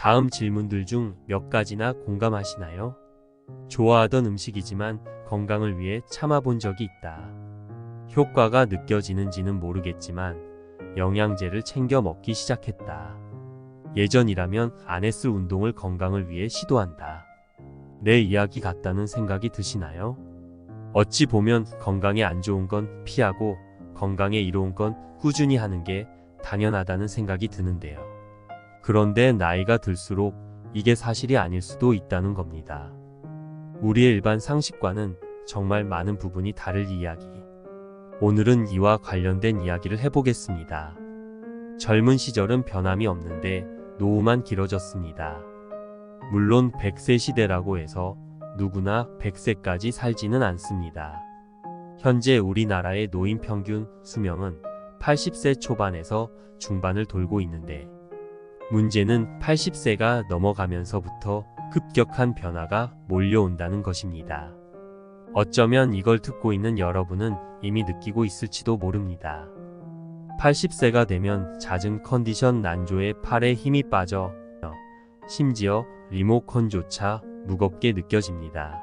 다음 질문들 중 몇 가지나 공감하시나요? 좋아하던 음식이지만 건강을 위해 참아본 적이 있다. 효과가 느껴지는지는 모르겠지만 영양제를 챙겨 먹기 시작했다. 예전이라면 안 했을 운동을 건강을 위해 시도한다. 내 이야기 같다는 생각이 드시나요? 어찌 보면 건강에 안 좋은 건 피하고 건강에 이로운 건 꾸준히 하는 게 당연하다는 생각이 드는데요. 그런데 나이가 들수록 이게 사실이 아닐 수도 있다는 겁니다. 우리의 일반 상식과는 정말 많은 부분이 다를 이야기. 오늘은 이와 관련된 이야기를 해보겠습니다. 젊은 시절은 변함이 없는데 노후만 길어졌습니다. 물론 100세 시대라고 해서 누구나 100세까지 살지는 않습니다. 현재 우리나라의 노인 평균 수명은 80세 초반에서 중반을 돌고 있는데 문제는 80세가 넘어가면서부터 급격한 변화가 몰려온다는 것입니다. 어쩌면 이걸 듣고 있는 여러분은 이미 느끼고 있을지도 모릅니다. 80세가 되면 잦은 컨디션 난조에 팔에 힘이 빠져 심지어 리모컨조차 무겁게 느껴집니다.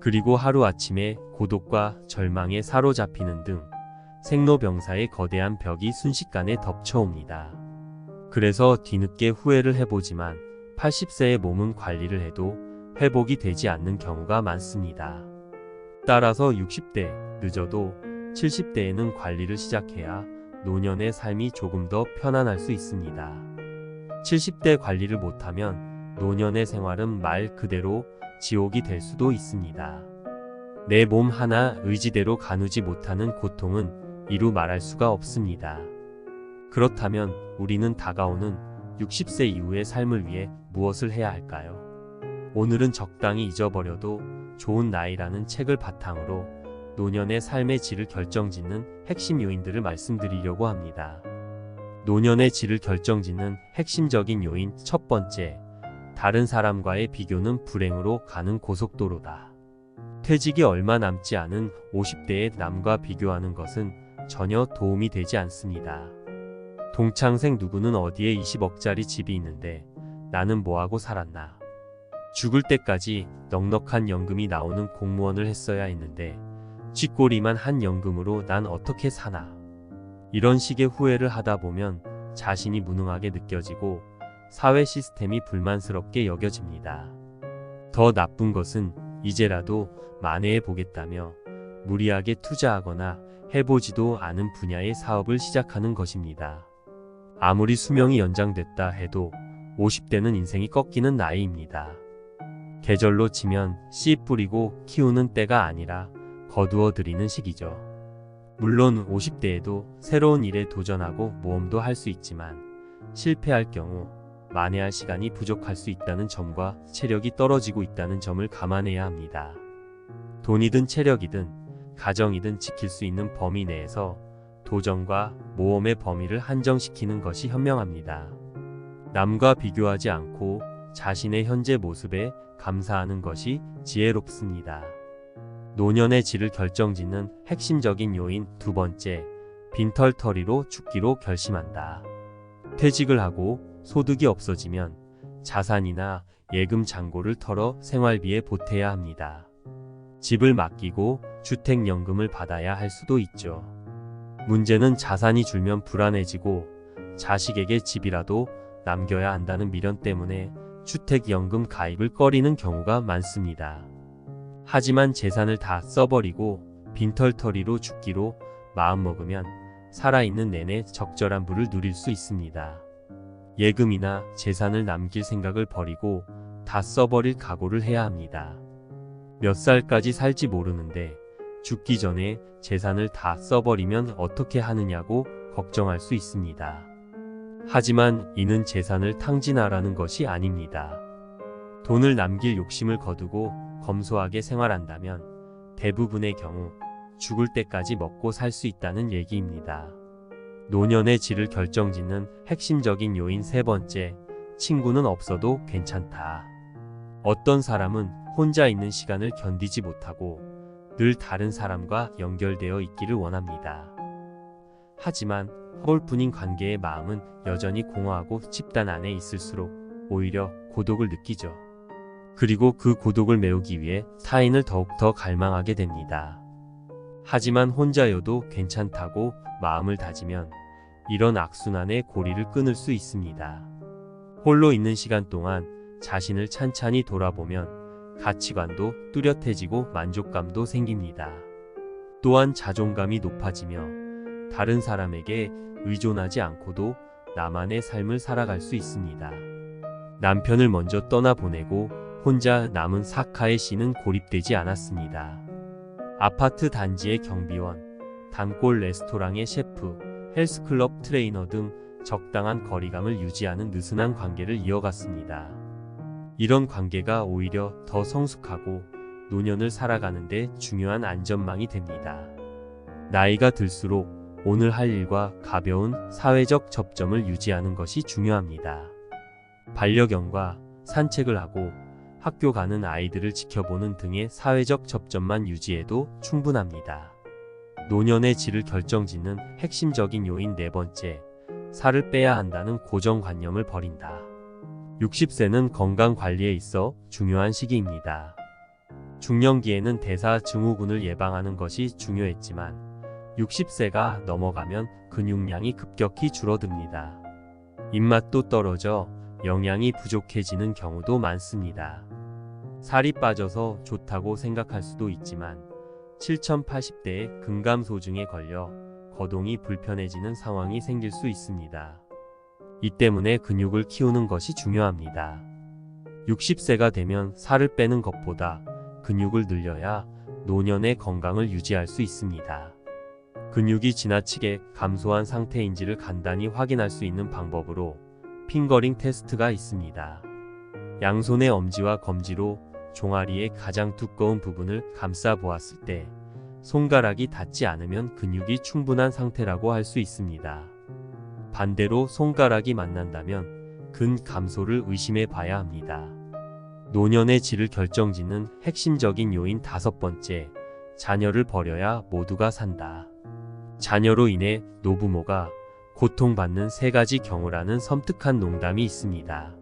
그리고 하루아침에 고독과 절망에 사로잡히는 등 생로병사의 거대한 벽이 순식간에 덮쳐옵니다. 그래서 뒤늦게 후회를 해보지만 80세의 몸은 관리를 해도 회복이 되지 않는 경우가 많습니다. 따라서 60대, 늦어도 70대에는 관리를 시작해야 노년의 삶이 조금 더 편안할 수 있습니다. 70대 관리를 못하면 노년의 생활은 말 그대로 지옥이 될 수도 있습니다. 내 몸 하나 의지대로 가누지 못하는 고통은 이루 말할 수가 없습니다. 그렇다면 우리는 다가오는 60세 이후의 삶을 위해 무엇을 해야 할까요? 오늘은 적당히 잊어버려도 좋은 나이라는 책을 바탕으로 노년의 삶의 질을 결정짓는 핵심 요인들을 말씀드리려고 합니다. 노년의 질을 결정짓는 핵심적인 요인 첫 번째, 다른 사람과의 비교는 불행으로 가는 고속도로다. 퇴직이 얼마 남지 않은 50대의 남과 비교하는 것은 전혀 도움이 되지 않습니다. 동창생 누구는 어디에 20억짜리 집이 있는데 나는 뭐하고 살았나. 죽을 때까지 넉넉한 연금이 나오는 공무원을 했어야 했는데 쥐꼬리만 한 연금으로 난 어떻게 사나. 이런 식의 후회를 하다 보면 자신이 무능하게 느껴지고 사회 시스템이 불만스럽게 여겨집니다. 더 나쁜 것은 이제라도 만회해 보겠다며 무리하게 투자하거나 해보지도 않은 분야의 사업을 시작하는 것입니다. 아무리 수명이 연장됐다 해도 50대는 인생이 꺾이는 나이입니다. 계절로 치면 씨 뿌리고 키우는 때가 아니라 거두어 들이는 시기죠. 물론 50대에도 새로운 일에 도전하고 모험도 할 수 있지만 실패할 경우 만회할 시간이 부족할 수 있다는 점과 체력이 떨어지고 있다는 점을 감안해야 합니다. 돈이든 체력이든 가정이든 지킬 수 있는 범위 내에서 도전과 모험의 범위를 한정시키는 것이 현명합니다. 남과 비교하지 않고 자신의 현재 모습에 감사하는 것이 지혜롭습니다. 노년의 질을 결정짓는 핵심적인 요인 두 번째, 빈털터리로 죽기로 결심한다. 퇴직을 하고 소득이 없어지면 자산이나 예금 잔고를 털어 생활비에 보태야 합니다. 집을 맡기고 주택연금을 받아야 할 수도 있죠. 문제는 자산이 줄면 불안해지고 자식에게 집이라도 남겨야 한다는 미련 때문에 주택연금 가입을 꺼리는 경우가 많습니다. 하지만 재산을 다 써버리고 빈털터리로 죽기로 마음먹으면 살아있는 내내 적절한 물을 누릴 수 있습니다. 예금이나 재산을 남길 생각을 버리고 다 써버릴 각오를 해야 합니다. 몇 살까지 살지 모르는데 죽기 전에 재산을 다 써버리면 어떻게 하느냐고 걱정할 수 있습니다. 하지만 이는 재산을 탕진하라는 것이 아닙니다. 돈을 남길 욕심을 거두고 검소하게 생활한다면 대부분의 경우 죽을 때까지 먹고 살 수 있다는 얘기입니다. 노년의 질을 결정짓는 핵심적인 요인 세 번째, 친구는 없어도 괜찮다. 어떤 사람은 혼자 있는 시간을 견디지 못하고 늘 다른 사람과 연결되어 있기를 원합니다. 하지만 허울뿐인 관계의 마음은 여전히 공허하고 집단 안에 있을수록 오히려 고독을 느끼죠. 그리고 그 고독을 메우기 위해 타인을 더욱더 갈망하게 됩니다. 하지만 혼자여도 괜찮다고 마음을 다지면 이런 악순환의 고리를 끊을 수 있습니다. 홀로 있는 시간 동안 자신을 찬찬히 돌아보면 가치관도 뚜렷해지고 만족감도 생깁니다. 또한 자존감이 높아지며 다른 사람에게 의존하지 않고도 나만의 삶을 살아갈 수 있습니다. 남편을 먼저 떠나보내고 혼자 남은 사카의 씨는 고립되지 않았습니다. 아파트 단지의 경비원, 단골 레스토랑의 셰프, 헬스클럽 트레이너 등 적당한 거리감을 유지하는 느슨한 관계를 이어갔습니다. 이런 관계가 오히려 더 성숙하고 노년을 살아가는데 중요한 안전망이 됩니다. 나이가 들수록 오늘 할 일과 가벼운 사회적 접점을 유지하는 것이 중요합니다. 반려견과 산책을 하고 학교 가는 아이들을 지켜보는 등의 사회적 접점만 유지해도 충분합니다. 노년의 질을 결정짓는 핵심적인 요인 네 번째, 살을 빼야 한다는 고정관념을 버린다. 60세는 건강 관리에 있어 중요한 시기입니다. 중년기에는 대사 증후군을 예방하는 것이 중요했지만 60세가 넘어가면 근육량이 급격히 줄어듭니다. 입맛도 떨어져 영양이 부족해지는 경우도 많습니다. 살이 빠져서 좋다고 생각할 수도 있지만 7080대의 근감소증에 걸려 거동이 불편해지는 상황이 생길 수 있습니다. 이 때문에 근육을 키우는 것이 중요합니다. 60세가 되면 살을 빼는 것보다 근육을 늘려야 노년의 건강을 유지할 수 있습니다. 근육이 지나치게 감소한 상태인지를 간단히 확인할 수 있는 방법으로 핑거링 테스트가 있습니다. 양손의 엄지와 검지로 종아리의 가장 두꺼운 부분을 감싸 보았을 때 손가락이 닿지 않으면 근육이 충분한 상태라고 할 수 있습니다. 반대로 손가락이 만난다면 근 감소를 의심해 봐야 합니다. 노년의 질을 결정짓는 핵심적인 요인 다섯 번째, 자녀를 버려야 모두가 산다. 자녀로 인해 노부모가 고통받는 세 가지 경우라는 섬뜩한 농담이 있습니다.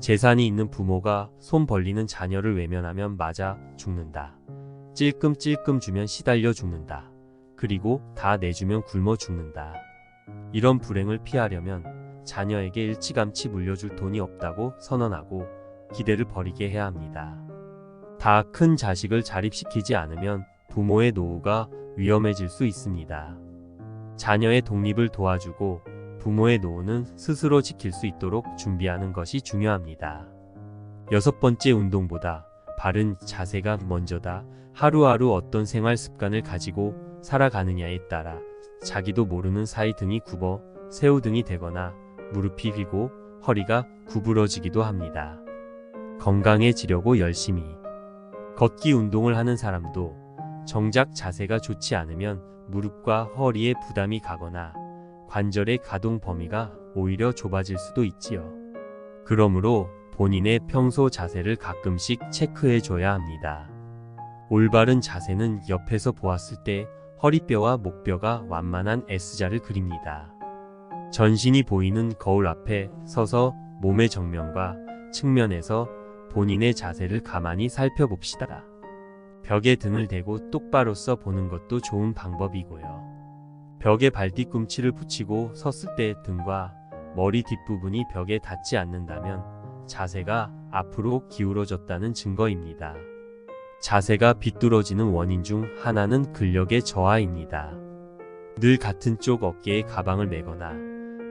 재산이 있는 부모가 손 벌리는 자녀를 외면하면 맞아 죽는다. 찔끔찔끔 주면 시달려 죽는다. 그리고 다 내주면 굶어 죽는다. 이런 불행을 피하려면 자녀에게 일찌감치 물려줄 돈이 없다고 선언하고 기대를 버리게 해야 합니다. 다 큰 자식을 자립시키지 않으면 부모의 노후가 위험해질 수 있습니다. 자녀의 독립을 도와주고 부모의 노후는 스스로 지킬 수 있도록 준비하는 것이 중요합니다. 여섯 번째 운동보다 바른 자세가 먼저다. 하루하루 어떤 생활 습관을 가지고 살아가느냐에 따라 자기도 모르는 사이 등이 굽어 새우등이 되거나 무릎이 휘고 허리가 구부러지기도 합니다. 건강해지려고 열심히 걷기 운동을 하는 사람도 정작 자세가 좋지 않으면 무릎과 허리에 부담이 가거나 관절의 가동 범위가 오히려 좁아질 수도 있지요. 그러므로 본인의 평소 자세를 가끔씩 체크해 줘야 합니다. 올바른 자세는 옆에서 보았을 때 허리뼈와 목뼈가 완만한 S자를 그립니다. 전신이 보이는 거울 앞에 서서 몸의 정면과 측면에서 본인의 자세를 가만히 살펴봅시다. 벽에 등을 대고 똑바로 써 보는 것도 좋은 방법이고요. 벽에 발뒤꿈치를 붙이고 섰을 때 등과 머리 뒷부분이 벽에 닿지 않는다면 자세가 앞으로 기울어졌다는 증거입니다. 자세가 비뚤어지는 원인 중 하나는 근력의 저하입니다. 늘 같은 쪽 어깨에 가방을 메거나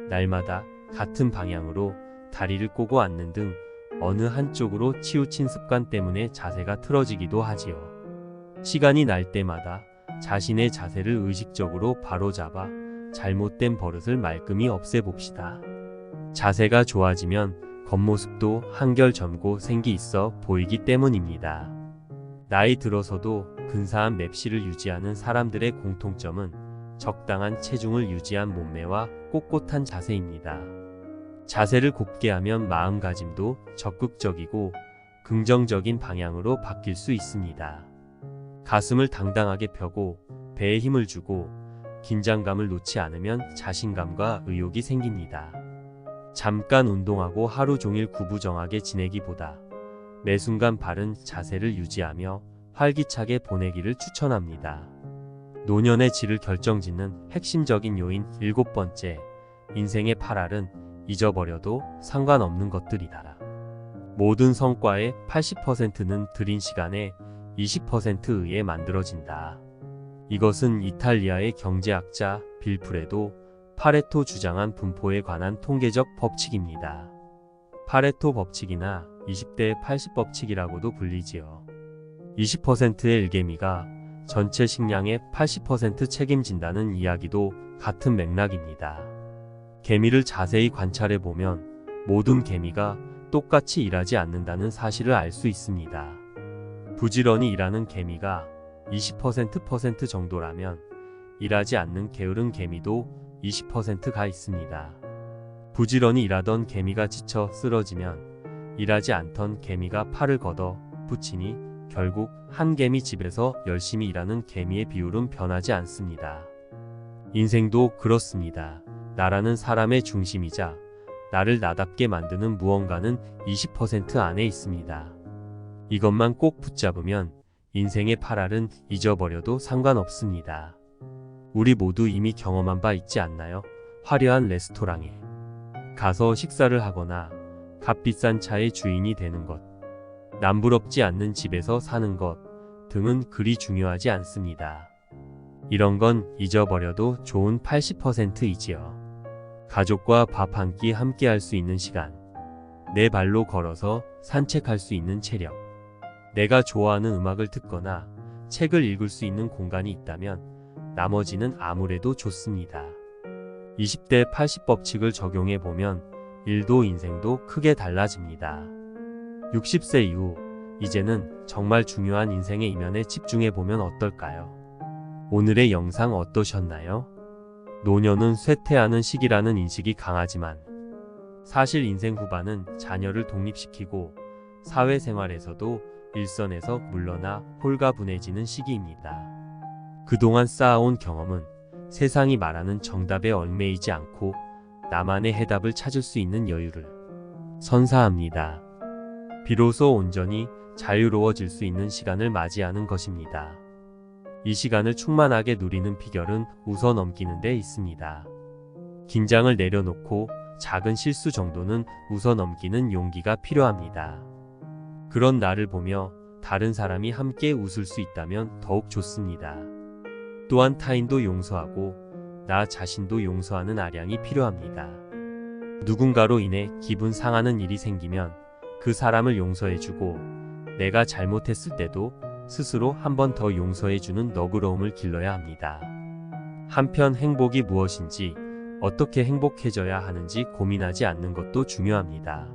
날마다 같은 방향으로 다리를 꼬고 앉는 등 어느 한쪽으로 치우친 습관 때문에 자세가 틀어지기도 하지요. 시간이 날 때마다 자신의 자세를 의식적으로 바로잡아 잘못된 버릇을 말끔히 없애봅시다. 자세가 좋아지면 겉모습도 한결 젊고 생기 있어 보이기 때문입니다. 나이 들어서도 근사한 맵시를 유지하는 사람들의 공통점은 적당한 체중을 유지한 몸매와 꼿꼿한 자세입니다. 자세를 곱게 하면 마음가짐도 적극적이고 긍정적인 방향으로 바뀔 수 있습니다. 가슴을 당당하게 펴고 배에 힘을 주고 긴장감을 놓지 않으면 자신감과 의욕이 생깁니다. 잠깐 운동하고 하루 종일 구부정하게 지내기보다 매 순간 바른 자세를 유지하며 활기차게 보내기를 추천합니다. 노년의 질을 결정짓는 핵심적인 요인 일곱 번째, 인생의 8알은 잊어버려도 상관없는 것들이다. 모든 성과의 80%는 들인 시간의 20%에 의해 만들어진다. 이것은 이탈리아의 경제학자 빌프레도 파레토 주장한 분포에 관한 통계적 법칙입니다. 파레토 법칙이나 20대 80 법칙이라고도 불리지요. 20%의 일개미가 전체 식량의 80% 책임진다는 이야기도 같은 맥락입니다. 개미를 자세히 관찰해 보면 모든 개미가 똑같이 일하지 않는다는 사실을 알 수 있습니다. 부지런히 일하는 개미가 20% 퍼센트 정도라면 일하지 않는 게으른 개미도 20%가 있습니다. 부지런히 일하던 개미가 지쳐 쓰러지면 일하지 않던 개미가 팔을 걷어 붙이니 결국 한 개미 집에서 열심히 일하는 개미의 비율은 변하지 않습니다. 인생도 그렇습니다. 나라는 사람의 중심이자 나를 나답게 만드는 무언가는 20% 안에 있습니다. 이것만 꼭 붙잡으면 인생의 8알은 잊어버려도 상관없습니다. 우리 모두 이미 경험한 바 있지 않나요? 화려한 레스토랑에 가서 식사를 하거나 값비싼 차의 주인이 되는 것, 남부럽지 않는 집에서 사는 것 등은 그리 중요하지 않습니다. 이런 건 잊어버려도 좋은 80%이지요. 가족과 밥 한 끼 함께 할 수 있는 시간, 내 발로 걸어서 산책할 수 있는 체력, 내가 좋아하는 음악을 듣거나 책을 읽을 수 있는 공간이 있다면 나머지는 아무래도 좋습니다. 20대 80 법칙을 적용해 보면 일도 인생도 크게 달라집니다. 60세 이후 이제는 정말 중요한 인생의 이면에 집중해 보면 어떨까요? 오늘의 영상 어떠셨나요? 노년은 쇠퇴하는 시기라는 인식이 강하지만 사실 인생 후반은 자녀를 독립시키고 사회생활에서도 일선에서 물러나 홀가분해지는 시기입니다. 그동안 쌓아온 경험은 세상이 말하는 정답에 얽매이지 않고 나만의 해답을 찾을 수 있는 여유를 선사합니다. 비로소 온전히 자유로워질 수 있는 시간을 맞이하는 것입니다. 이 시간을 충만하게 누리는 비결은 웃어 넘기는 데 있습니다. 긴장을 내려놓고 작은 실수 정도는 웃어 넘기는 용기가 필요합니다. 그런 나를 보며 다른 사람이 함께 웃을 수 있다면 더욱 좋습니다. 또한 타인도 용서하고 나 자신도 용서하는 아량이 필요합니다. 누군가로 인해 기분 상하는 일이 생기면 그 사람을 용서해주고 내가 잘못했을 때도 스스로 한 번 더 용서해주는 너그러움을 길러야 합니다. 한편 행복이 무엇인지 어떻게 행복해져야 하는지 고민하지 않는 것도 중요합니다.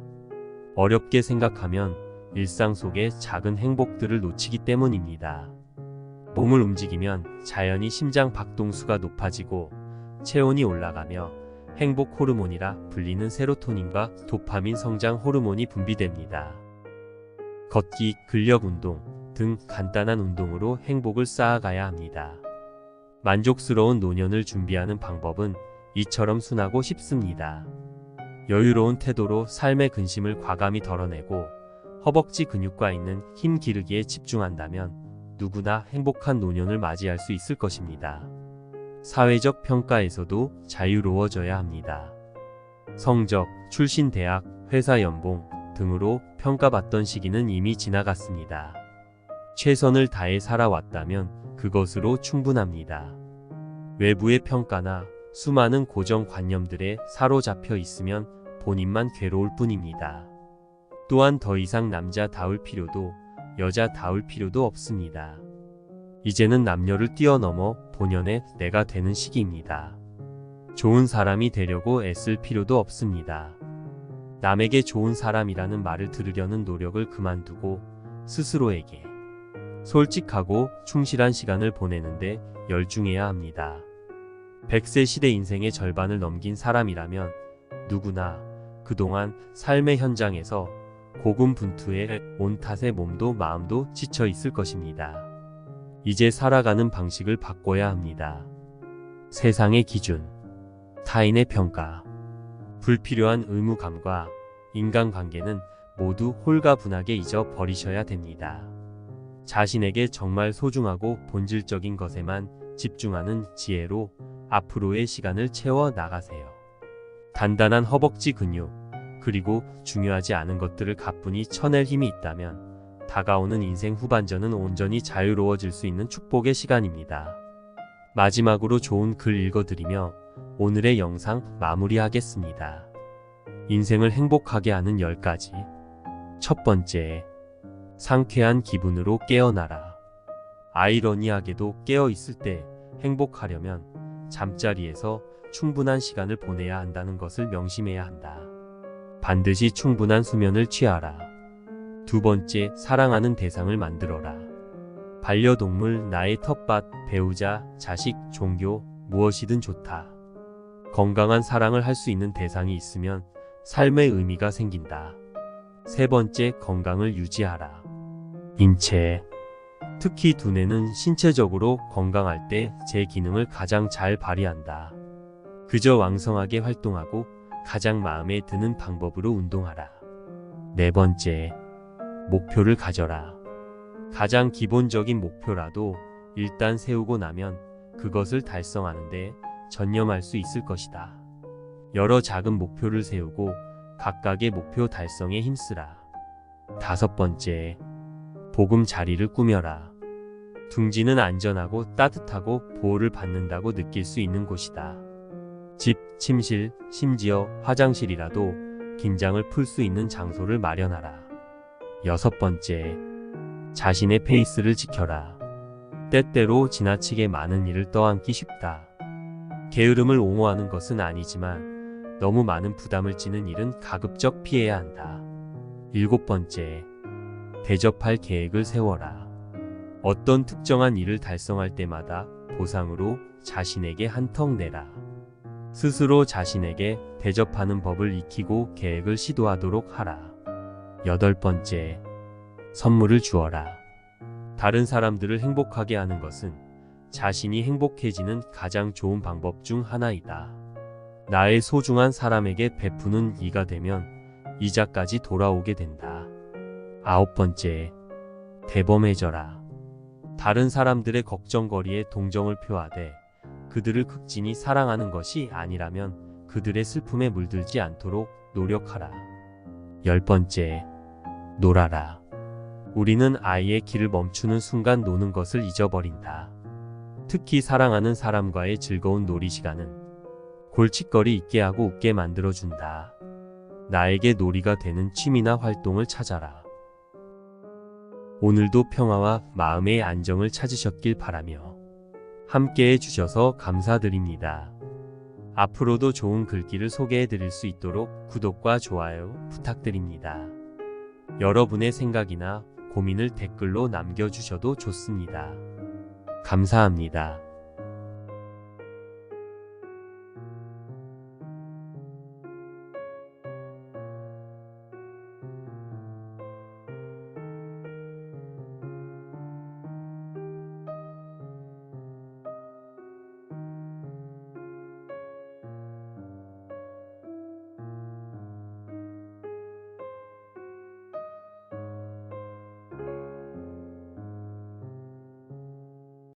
어렵게 생각하면 일상 속의 작은 행복들을 놓치기 때문입니다. 몸을 움직이면 자연히 심장 박동수가 높아지고 체온이 올라가며 행복 호르몬이라 불리는 세로토닌과 도파민 성장 호르몬이 분비됩니다. 걷기, 근력 운동 등 간단한 운동으로 행복을 쌓아가야 합니다. 만족스러운 노년을 준비하는 방법은 이처럼 순하고 쉽습니다. 여유로운 태도로 삶의 근심을 과감히 덜어내고 허벅지 근육과 있는 힘 기르기에 집중한다면 누구나 행복한 노년을 맞이할 수 있을 것입니다. 사회적 평가에서도 자유로워져야 합니다. 성적, 출신 대학, 회사 연봉 등으로 평가받던 시기는 이미 지나갔습니다. 최선을 다해 살아왔다면 그것으로 충분합니다. 외부의 평가나 수많은 고정관념들에 사로잡혀 있으면 본인만 괴로울 뿐입니다. 또한 더 이상 남자다울 필요도 여자다울 필요도 없습니다. 이제는 남녀를 뛰어넘어 본연의 내가 되는 시기입니다. 좋은 사람이 되려고 애쓸 필요도 없습니다. 남에게 좋은 사람이라는 말을 들으려는 노력을 그만두고 스스로에게 솔직하고 충실한 시간을 보내는데 열중해야 합니다. 100세 시대 인생의 절반을 넘긴 사람이라면 누구나 그동안 삶의 현장에서 고군분투에 온 탓에 몸도 마음도 지쳐 있을 것입니다. 이제 살아가는 방식을 바꿔야 합니다. 세상의 기준, 타인의 평가, 불필요한 의무감과 인간관계는 모두 홀가분하게 잊어 버리셔야 됩니다. 자신에게 정말 소중하고 본질적인 것에만 집중하는 지혜로 앞으로의 시간을 채워 나가세요. 단단한 허벅지 근육, 그리고 중요하지 않은 것들을 가뿐히 쳐낼 힘이 있다면 다가오는 인생 후반전은 온전히 자유로워질 수 있는 축복의 시간입니다. 마지막으로 좋은 글 읽어드리며 오늘의 영상 마무리하겠습니다. 인생을 행복하게 하는 10가지. 첫 번째, 상쾌한 기분으로 깨어나라. 아이러니하게도 깨어 있을 때 행복하려면 잠자리에서 충분한 시간을 보내야 한다는 것을 명심해야 한다. 반드시 충분한 수면을 취하라. 두 번째, 사랑하는 대상을 만들어라. 반려동물, 나의 텃밭, 배우자, 자식, 종교, 무엇이든 좋다. 건강한 사랑을 할 수 있는 대상이 있으면 삶의 의미가 생긴다. 세 번째, 건강을 유지하라. 인체. 특히 두뇌는 신체적으로 건강할 때 제 기능을 가장 잘 발휘한다. 그저 왕성하게 활동하고 가장 마음에 드는 방법으로 운동하라. 네 번째, 목표를 가져라. 가장 기본적인 목표라도 일단 세우고 나면 그것을 달성하는데 전념할 수 있을 것이다. 여러 작은 목표를 세우고 각각의 목표 달성에 힘쓰라. 다섯 번째, 복음 자리를 꾸며라. 둥지는 안전하고 따뜻하고 보호를 받는다고 느낄 수 있는 곳이다. 집, 침실, 심지어 화장실이라도 긴장을 풀 수 있는 장소를 마련하라. 여섯 번째, 자신의 페이스를 지켜라. 때때로 지나치게 많은 일을 떠안기 쉽다. 게으름을 옹호하는 것은 아니지만 너무 많은 부담을 지는 일은 가급적 피해야 한다. 일곱 번째, 대접할 계획을 세워라. 어떤 특정한 일을 달성할 때마다 보상으로 자신에게 한턱 내라. 스스로 자신에게 대접하는 법을 익히고 계획을 시도하도록 하라. 여덟 번째, 선물을 주어라. 다른 사람들을 행복하게 하는 것은 자신이 행복해지는 가장 좋은 방법 중 하나이다. 나의 소중한 사람에게 베푸는 이가 되면 이자까지 돌아오게 된다. 아홉 번째, 대범해져라. 다른 사람들의 걱정거리에 동정을 표하되 그들을 극진히 사랑하는 것이 아니라면 그들의 슬픔에 물들지 않도록 노력하라. 열 번째, 놀아라. 우리는 아이의 길을 멈추는 순간 노는 것을 잊어버린다. 특히 사랑하는 사람과의 즐거운 놀이 시간은 골칫거리 있게 하고 웃게 만들어준다. 나에게 놀이가 되는 취미나 활동을 찾아라. 오늘도 평화와 마음의 안정을 찾으셨길 바라며 함께 해 주셔서 감사드립니다. 앞으로도 좋은 글귀를 소개해 드릴 수 있도록 구독과 좋아요 부탁드립니다. 여러분의 생각이나 고민을 댓글로 남겨주셔도 좋습니다. 감사합니다.